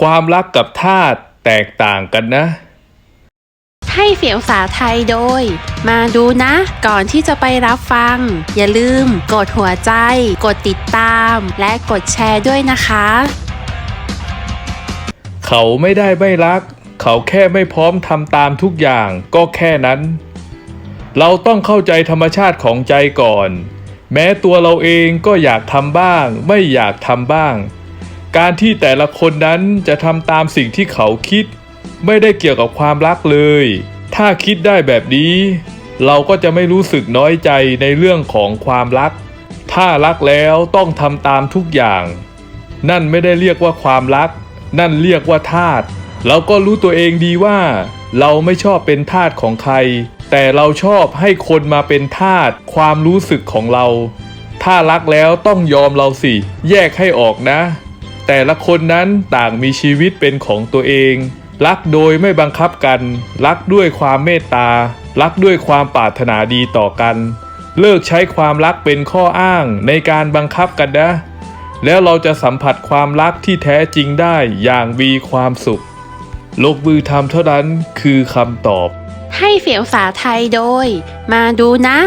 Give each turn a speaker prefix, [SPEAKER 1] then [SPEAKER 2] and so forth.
[SPEAKER 1] ความรักกับทาสแตกต่างกันนะ
[SPEAKER 2] ให้เสียงภาษาไทยโดย มาดูนะ ก่อนที่จะไปรับฟัง อย่าลืม กดหัวใจ กดติดตาม และกดแชร์ด้วยนะคะ
[SPEAKER 1] เขาไม่ได้ไม่รัก เขาแค่ไม่พร้อมทำตามทุกอย่างก็แค่นั้น เราต้องเข้าใจธรรมชาติของใจก่อน แม้ตัวเราเองก็อยากทำบ้าง ไม่อยากทำบ้าง การที่แต่ละคนนั้นจะทำตามสิ่งที่เขาคิด ไม่ได้เกี่ยวกับความรักเลย ถ้าคิดได้แบบนี้ เราก็จะไม่รู้สึกน้อยใจในเรื่องของความรัก ถ้ารักแล้วต้องทำตามทุกอย่าง นั่นไม่ได้เรียกว่าความรัก นั่นเรียกว่าทาสเราก็รู้ตัวเองดีว่า เราไม่ชอบเป็นทาสของใคร แต่เราชอบให้คนมาเป็นทาสความรู้สึกของเรา ถ้ารักแล้วต้องยอมเราสิ แยกให้ออกนะ แต่ละคนนั้นต่างมีชีวิตเป็นของตัวเอง รักโดยไม่บังคับกัน รักด้วยความเมตตา รักด้วยความปรารถนาดีต่อกัน เลิกใช้ความรักเป็นข้ออ้างในการบังคับกันนะ แล้วเราจะสัมผัสความรักที่แท้จริงได้อย่างมีความสุข ลงมือทำเท่านั้นคือคำตอบ
[SPEAKER 2] ให้เสียงภาษาไทยโดย มาดูนะ